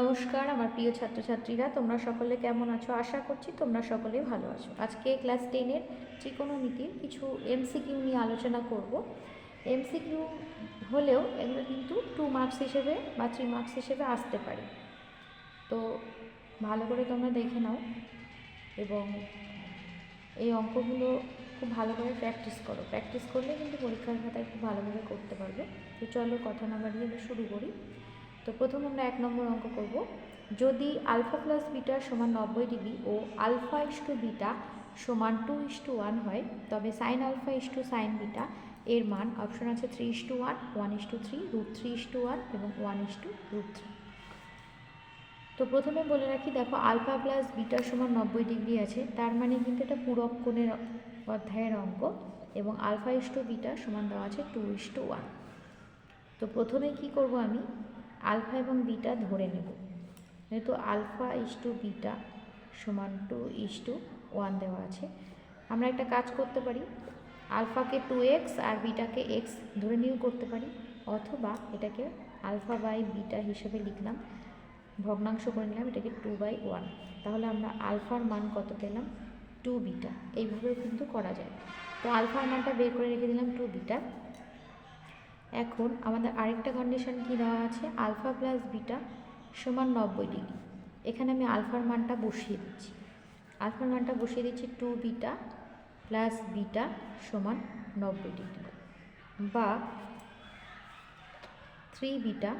নমস্কার, আমার প্রিয় ছাত্রছাত্রীরা, তোমরা সকলে কেমন আছো? আশা করছি তোমরা সকলে ভালো আছো। আজকে ক্লাস টেনের ত্রিকোণমিতির কিছু এমসিকিউ নিয়ে আলোচনা করব। এমসিকিউ হলেও এগুলো কিন্তু টু মার্কস হিসেবে বা থ্রি মার্কস হিসেবে আসতে পারে। তো ভালো করে তোমরা দেখে নাও এবং এই অঙ্কগুলো খুব ভালো করে প্র্যাকটিস করো। প্র্যাকটিস করলে কিন্তু পরীক্ষার খাতায় খুব ভালোভাবে করতে পারবে। তো চলো কথা না বাড়িয়ে শুরু করি। তো প্রথম আমরা এক নম্বর অঙ্ক করব। যদি আলফা প্লাস বিটা সমান নব্বই ডিগ্রি ও আলফা ইস টু বিটা সমান টু ইস টু ওয়ান হয়, তবে sine alpha is to sine beta এর মান অপশন আছে three is to one one is to three, root three is to one এবং one is to root three. তো প্রথমে বলে রাখি, দেখো আলফা প্লাস বিটা সমান নব্বই ডিগ্রি আছে, তার মানে কিন্তু এটা পূরক কোণের অধ্যায়ের অঙ্ক এবং আলফা ইস টু বিটা সমান দেওয়া আছে টু ইস টু ওয়ান। তো প্রথমে কি করব আমি? আলফা এবং বিটা ধরে নেব। যেহেতু আলফা ইস টু বিটা সমান টু ইস টু ওয়ান দেওয়া আছে, আমরা একটা কাজ করতে পারি। আলফাকে টু এক্স আর বিটাকে এক্স ধরে নিয়েও করতে পারি, অথবা এটাকে আলফা বাই বিটা হিসেবে লিখলাম, ভগ্নাংশ করে নিলাম, এটাকে টু বাই ওয়ান। তাহলে আমরা আলফার মান কত পেলাম? Two beta. এইভাবেও কিন্তু করা যায়। তো আলফার মানটা বের করে রেখে দিলাম টু বিটা। এখন আমাদের আরেকটা কন্ডিশন কি দেওয়া আছে? আলফা প্লাস বিটা সমান নব্বই ডিগ্রি। এখানে আমি আলফার মানটা বসিয়ে দিচ্ছি। আলফার মানটা বসিয়ে দিচ্ছি টু বিটা প্লাস বিটা সমান নব্বই ডিগ্রি। বা থ্রি বিটা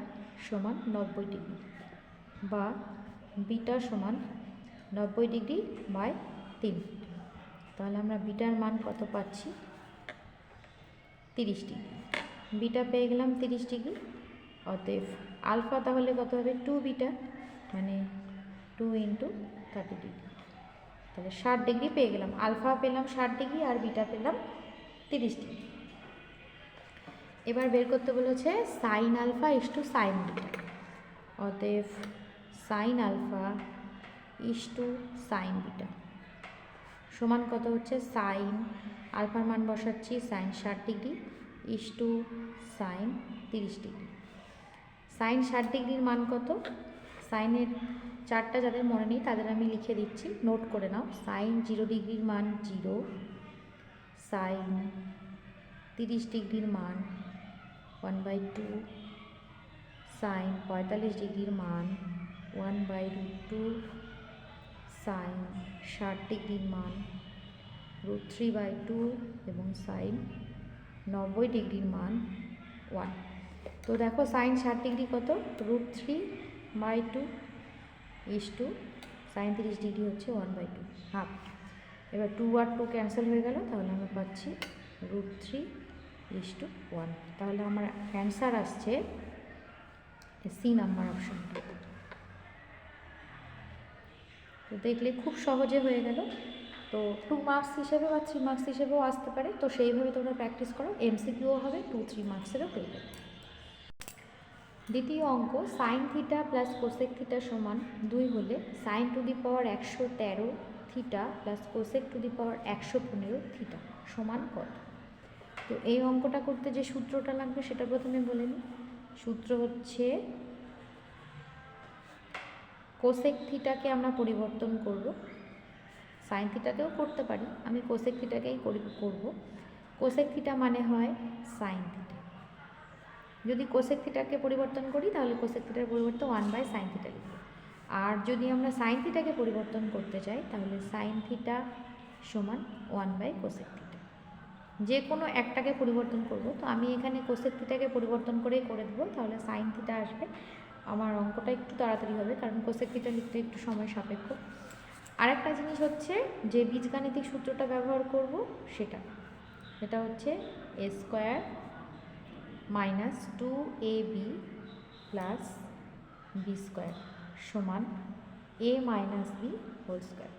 সমান নব্বই ডিগ্রি। বা বিটা সমান নব্বই ডিগ্রি বাই তিন তাহলে আমরা বিটার মান কত পাচ্ছি? তিরিশ ডিগ্রি। বিটা পেয়ে গেলাম তিরিশ ডিগ্রি। অতএব আলফা তাহলে কত হবে? টু বিটা মানে টু ইন্টু থার্টি ডিগ্রি তাহলে ষাট ডিগ্রি পেয়ে গেলাম। আলফা পেলাম ষাট ডিগ্রি আর বিটা পেলাম তিরিশ ডিগ্রি। এবার বের করতে বলেছে sine alpha is to sine beta অতএব sine alpha is to sine beta সমান কত হচ্ছে? সাইন আলফার মান বসাচ্ছি সাইন ষাট ডিগ্রি। ইস টু সাইন তিরিশ ডিগ্রি সাইন ষাট ডিগ্রির মান কত? সাইনের চারটা যাদের মনে নেই তাদের আমি লিখে দিচ্ছি। নোট করে নাও। সাইন জিরো ডিগ্রির মান জিরো সাইন তিরিশ ডিগ্রির মান ওয়ান বাই টু সাইন পঁয়তাল্লিশ ডিগ্রির মান one by root two sine ষাট ডিগ্রির মান রুট থ্রি বাই টু এবং সাইন নব্বই ডিগ্রির মান ওয়ান। তো দেখো সাইন ষাট ডিগ্রি কত? Root three by two is to sine degree হচ্ছে ওয়ান বাই টু হাফ এবার টু আর টু ক্যান্সেল হয়ে গেল, তাহলে আমরা পাচ্ছি root three is to one তাহলে আমার অ্যান্সার আসছে সি নাম্বার অপশনটা তো দেখলে খুব সহজে হয়ে গেল। তো টু মার্কস হিসেবে বা থ্রি মার্কস হিসেবেও আসতে পারে। তো সেইভাবে তোমরা প্র্যাকটিস করো। এমসিকিউও হবে টু থ্রি মার্কসেরও পেয়ে দ্বিতীয় অঙ্ক sine theta plus cosec theta সমান দুই হলে সাইন টু দি পাওয়ার একশো তেরো theta plus cosec to the power একশো পনেরো থিটা সমান কত? তো এই অঙ্কটা করতে যে সূত্রটা লাগবে সেটা প্রথমে বলে নিই সূত্র হচ্ছে কোসেক থিটাকে আমরা পরিবর্তন করব। সাইন থিটাকেও করতে পারি। আমি কোসেক থিটাকেই করব। কোসেক থিটা মানে হয় সাইন থিটা যদি কোসেক থিটাকে পরিবর্তন করি, তাহলে কোসেক থিটার পরিবর্তে ওয়ান বাই সাইন থিটা লিখব। আর যদি আমরা সাইন থিটাকে পরিবর্তন করতে চাই, তাহলে সাইন থিটা সমান ওয়ান বাই কোসেক থিটা যে কোনো একটাকে পরিবর্তন করব। তো আমি এখানে কোসেক থিটাকে পরিবর্তন করেই করে দেবো, তাহলে সাইন থিটা আসবে। আমার অঙ্কটা একটু তাড়াতাড়ি হবে, কারণ কোসেক থিটা লিখতে একটু সময় সাপেক্ষ। আরেকটা জিনিস হচ্ছে যে বীজগাণিতিক সূত্রটা ব্যবহার করব সেটা। সেটা হচ্ছে a square minus two a b plus b square সমান a minus b whole square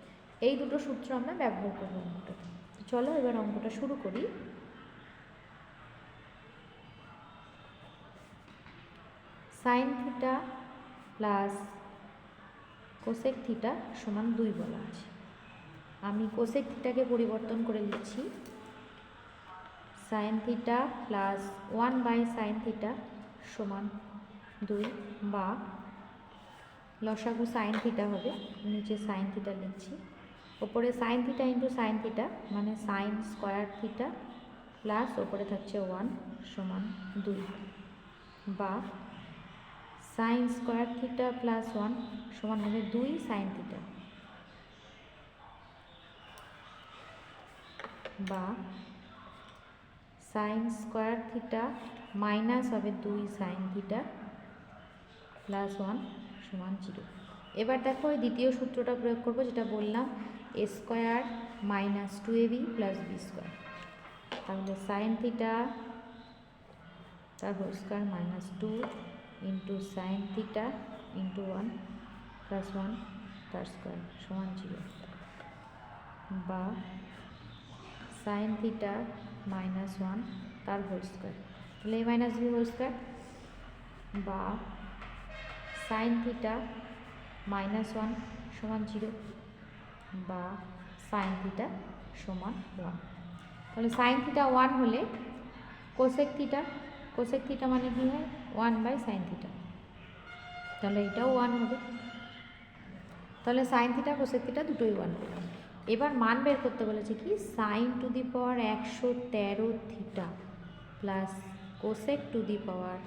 এই দুটো সূত্র আমরা ব্যবহার করব অঙ্কটাতে চলো এবার অঙ্কটা শুরু করি। Sine theta plus cosec theta সমান দুই বলা আছে। আমি কোসেক থিটাকে পরিবর্তন করে লিখছি। Sine theta plus one by sine theta সমান দুই বা লসাগু সাইন থিটা হবে, নিচে সাইন থিটা লিখছি। ওপরে sine theta into sine theta মানে সাইন স্কোয়ার থিটা প্লাস ওপরে থাকছে ওয়ান সমান দুই বা sine square theta plus one সমান হবে দুই সাইন থিটা বা সাইন স্কোয়ার থিটা মাইনাস হবে দুই সাইন থিটা প্লাস ওয়ান সমান জিরো এবার দেখো ওই দ্বিতীয় সূত্রটা প্রয়োগ করব, যেটা বললাম a square minus two a b plus b square তাহলে সাইন থিটা তার whole square minus two into sine theta into one plus one তার স্কোয়ার সমান জিরো বা সাইন থিটা মাইনাস ওয়ান তার হোল স্কোয়ার তাহলে a minus b whole square বা sine theta minus one সমান zero বা sine theta সমান one তাহলে সাইন থিটা ওয়ান হলে কোসেক থিটা কোসেক থিটা মানে কী হয়? ওয়ান বাই সাইন থিটা তাহলে এটাও ওয়ান হবে। তাহলে সাইন থিটা কোসেক থিটা দুটোই ওয়ান হবে। এবার মান বের করতে বলেছে কি? সাইন টু দি পাওয়ার একশো তেরো theta plus cosec to the power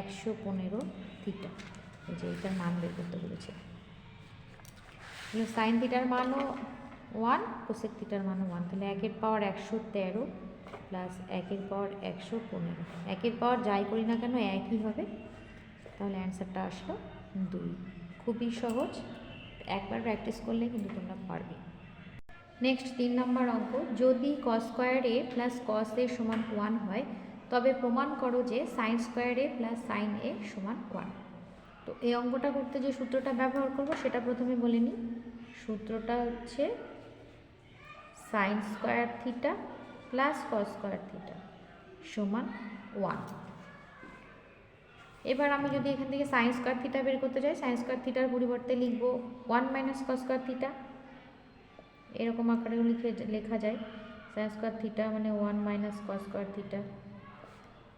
একশো পনেরো থিটা এই যে এটার মান বের করতে বলেছে। সাইন থিটার মানও ওয়ান কোসেক থিটার মানও ওয়ান তাহলে একের পাওয়ার একশো তেরো প্লাস একের পর একশো পনেরো। একের পর যাই করি না কেন, একই হবে। তাহলে অ্যান্সারটা আসলো দুই। খুবই সহজ। একবার প্র্যাকটিস করলে কিন্তু তোমরা পারবে। নেক্সট তিন নম্বর অঙ্ক, যদি ক স্কোয়ার এ প্লাস কস এ সমান ওয়ান হয়, তবে প্রমাণ করো যে sine square a plus sine a সমান ওয়ান তো এই অঙ্কটা করতে যে সূত্রটা ব্যবহার করব, সেটা প্রথমে বলে নিই। সূত্রটা হচ্ছে sine square theta plus cos square theta সমান ওয়ান এবার আমি যদি এখান থেকে সাইন স্কোয়ার থিটা বের করতে চাই সাইন স্কোয়ার থিটার পরিবর্তে লিখব one minus cos square theta এরকম আকারেও লিখে লেখা যায়। সাইন স্কোয়ার থিটা মানে one minus cos square theta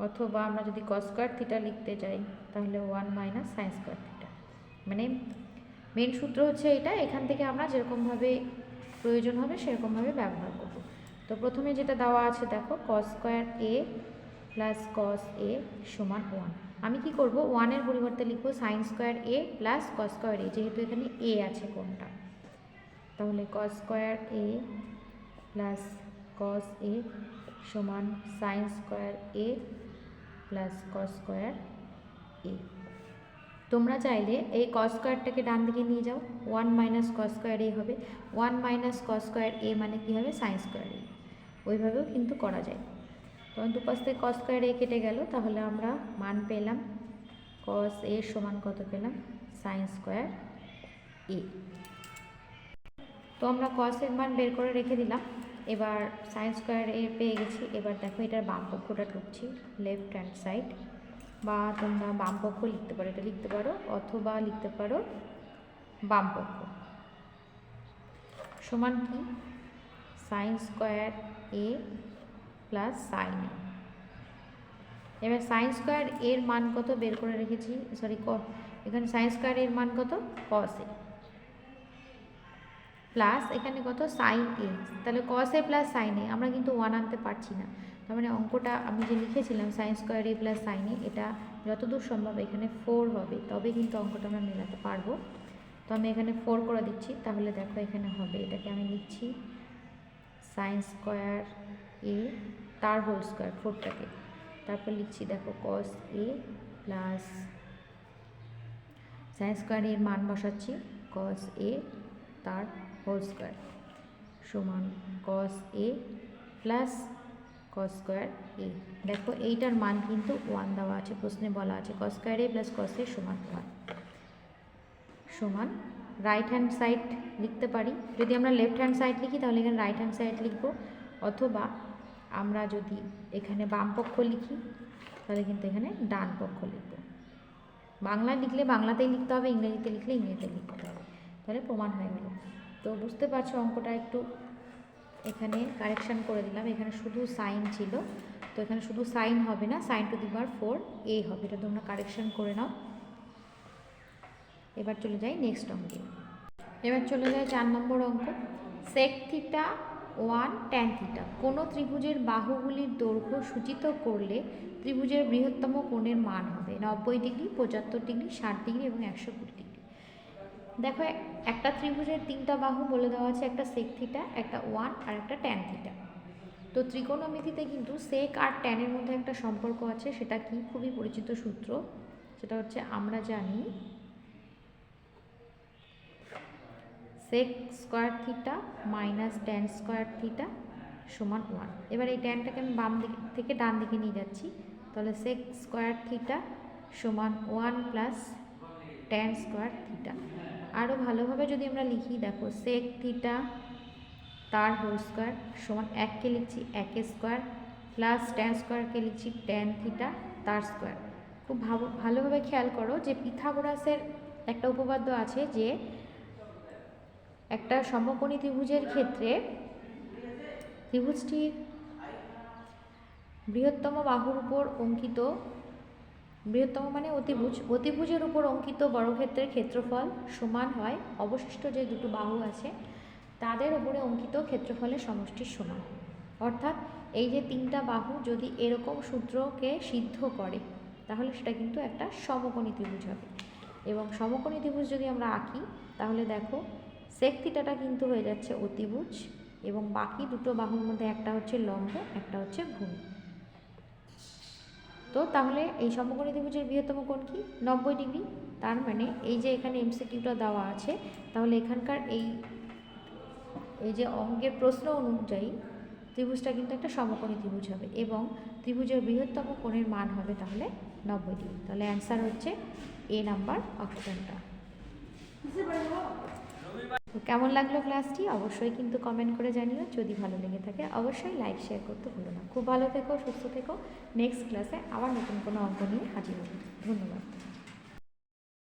অথবা আমরা যদি কস স্কোয়ার থিটা লিখতে চাই তাহলে one minus sine square theta মানে মেন সূত্র হচ্ছে এটা, এখান থেকে আমরা যেরকমভাবে প্রয়োজন হবে, সেরকমভাবে ব্যবহার করব। তো প্রথমে যেটা দেওয়া আছে, দেখো কস স্কোয়ার এ প্লাস কস এ সমান ওয়ান আমি কি করব? ওয়ানের পরিবর্তে লিখব sine square a plus cos square a যেহেতু এখানে এ আছে কোনটা। তাহলে কস স্কোয়ার এ প্লাস কস এ সমান sine square a plus cos square a তোমরা চাইলে এই কস স্কোয়ারটাকে ডান দিকে নিয়ে যাও। One minus cos square a হবে। One minus cos square a মানে কী হবে? সাইন স্কোয়ার এ ওইভাবেও কিন্তু করা যায়। তখন দুপাশ থেকে কস স্কোয়ার এ কেটে গেল, তাহলে আমরা মান পেলাম কস এ সমান কত পেলাম? সাইন স্কোয়ার এ তো আমরা কস কসের মান বের করে রেখে দিলাম। এবার সাইন স্কোয়ার এ পেয়ে গেছি। এবার দেখো এটার বাম পক্ষটা টুকছি লেফট হ্যান্ড সাইড বা তোমরা বাম পক্ষ লিখতে পারো, এটা লিখতে পারো, অথবা লিখতে পারো বাম পক্ষ। সমান কি? Sine square a plus sine এবার সাইন স্কোয়ার এর মান কত? বের করে রেখেছি সরি ক এখানে সাইন স্কোয়ার এর মান কত? কস এ প্লাস এখানে কত? সাইন এ তাহলে কস এ প্লাস সাইন এ আমরা কিন্তু ওয়ান আনতে পারছি না। তার মানে অঙ্কটা আমি যে লিখেছিলাম sine square a plus sine a এটা যতদূর সম্ভব এখানে ফোর হবে। তবে কিন্তু অঙ্কটা আমরা মেলাতে পারব। তো আমি এখানে ফোর করে দিচ্ছি, তাহলে দেখো এখানে হবে। এটাকে আমি লিখছি সাইন স্কোয়ার এ তার হোল স্কোয়ার ফোরটাকে তারপর লিখছি, দেখো cos a plus sine square এর মান বসাচ্ছি কস এ তার হোল স্কোয়ার সমান কস এ প্লাস কস স্কোয়ার এ দেখো, এইটার মান কিন্তু ওয়ান দেওয়া আছে, প্রশ্নে বলা আছে কস স্কোয়ার এ প্লাস কস এ সমান ওয়ান সমান রাইট হ্যান্ড সাইড লিখতে পারি। যদি আমরা লেফট হ্যান্ড সাইড লিখি, তাহলে এখানে রাইট হ্যান্ড সাইড লিখব। অথবা আমরা যদি এখানে বাম পক্ষ লিখি, তাহলে কিন্তু এখানে ডান পক্ষ লিখব। বাংলা লিখলে বাংলাতেই লিখতে হবে, ইংরেজিতে লিখলে ইংরেজিতে লিখতে হবে। তাহলে প্রমাণ হয়ে গেল। তো বুঝতে পারছ অঙ্কটা একটু? এখানে কারেকশান করে দিলাম। এখানে শুধু সাইন ছিল। তো এখানে শুধু সাইন হবে না sine to the power four a হবে। এটা তোমরা কারেকশান করে নাও। এবার চলে যাই নেক্সট অঙ্কে। এবার চলে যায় চার নম্বর অঙ্ক। Sec theta one tan theta কোনো ত্রিভুজের বাহুগুলির দৈর্ঘ্য সূচিত করলে ত্রিভুজের বৃহত্তম কোণের মান হবে। নব্বই ডিগ্রি, পঁচাত্তর ডিগ্রি, ষাট ডিগ্রি এবং একশো কুড়ি ডিগ্রি। দেখো, একটা ত্রিভুজের তিনটা বাহু বলে দেওয়া আছে, একটা সেক থিটা একটা ওয়ান আর একটা ট্যান থিটা তো ত্রিকোণমিতিতে কিন্তু সেক আর ট্যানের মধ্যে একটা সম্পর্ক আছে, সেটা কি? খুবই পরিচিত সূত্র। সেটা হচ্ছে আমরা জানি sec square theta minus tan square theta সমান ওয়ান এবার এই ট্যানটাকে আমি বাম দিকে থেকে ডান দিকে নিয়ে যাচ্ছি। তাহলে সেক স্কোয়ার থিটা সমান one plus tan square theta আরও ভালোভাবে যদি আমরা লিখি, দেখো সেক থিটা তার হোল স্কোয়ার সমান এককে লিখছি, একে স্কোয়ার প্লাস ট্যান স্কোয়ারকে লিখছি ট্যান থিটা তার স্কোয়ার খুব ভালো, ভালোভাবে খেয়াল করো যে পিথাগোরাসের একটা উপপাদ্য আছে যে একটা সমকোণী ত্রিভুজের ক্ষেত্রে ত্রিভুজটির বৃহত্তম বাহুর উপর অঙ্কিত, বৃহত্তম মানে অতিভুজ। অতিভুজের উপর অঙ্কিত বর্গক্ষেত্রের ক্ষেত্রফল সমান হয়। অবশিষ্ট যে দুটো বাহু আছে, তাদের উপরে অঙ্কিত ক্ষেত্রফলের সমষ্টির সমান। অর্থাৎ এই যে তিনটা বাহু যদি এরকম সূত্রকে সিদ্ধ করে, তাহলে সেটা কিন্তু একটা সমকোণী ত্রিভুজ হবে। এবং সমকোণী ত্রিভুজ যদি আমরা আঁকি, তাহলে দেখো সেক থিটাটা কিন্তু হয়ে যাচ্ছে অতিভুজ এবং বাকি দুটো বাহুর মধ্যে একটা হচ্ছে লম্ব, একটা হচ্ছে ভূমি। তো তাহলে এই সমকোণী ত্রিভুজের বৃহত্তম কোণ কি? নব্বই ডিগ্রি। তার মানে এই যে এখানে এমসিকিউটা দেওয়া আছে, তাহলে এখানকার এই এই যে অঙ্কের প্রশ্ন অনুযায়ী ত্রিভুজটা কিন্তু একটা সমকোণী ত্রিভুজ হবে এবং ত্রিভুজের বৃহত্তম কোণের মান হবে তাহলে নব্বই ডিগ্রি। তাহলে অ্যান্সার হচ্ছে এ নাম্বার অপশনটা কেমন লাগল ক্লাসটি? অবশ্যই কিন্তু কমেন্ট করে জানিও। যদি ভালো লেগে থাকে, অবশ্যই লাইক শেয়ার করতে ভুলো না। খুব ভালো থেকো, সুস্থ থেকো। নেক্সট ক্লাসে আবার নতুন কোনো অঙ্ক নিয়ে হাজির হব। ধন্যবাদ।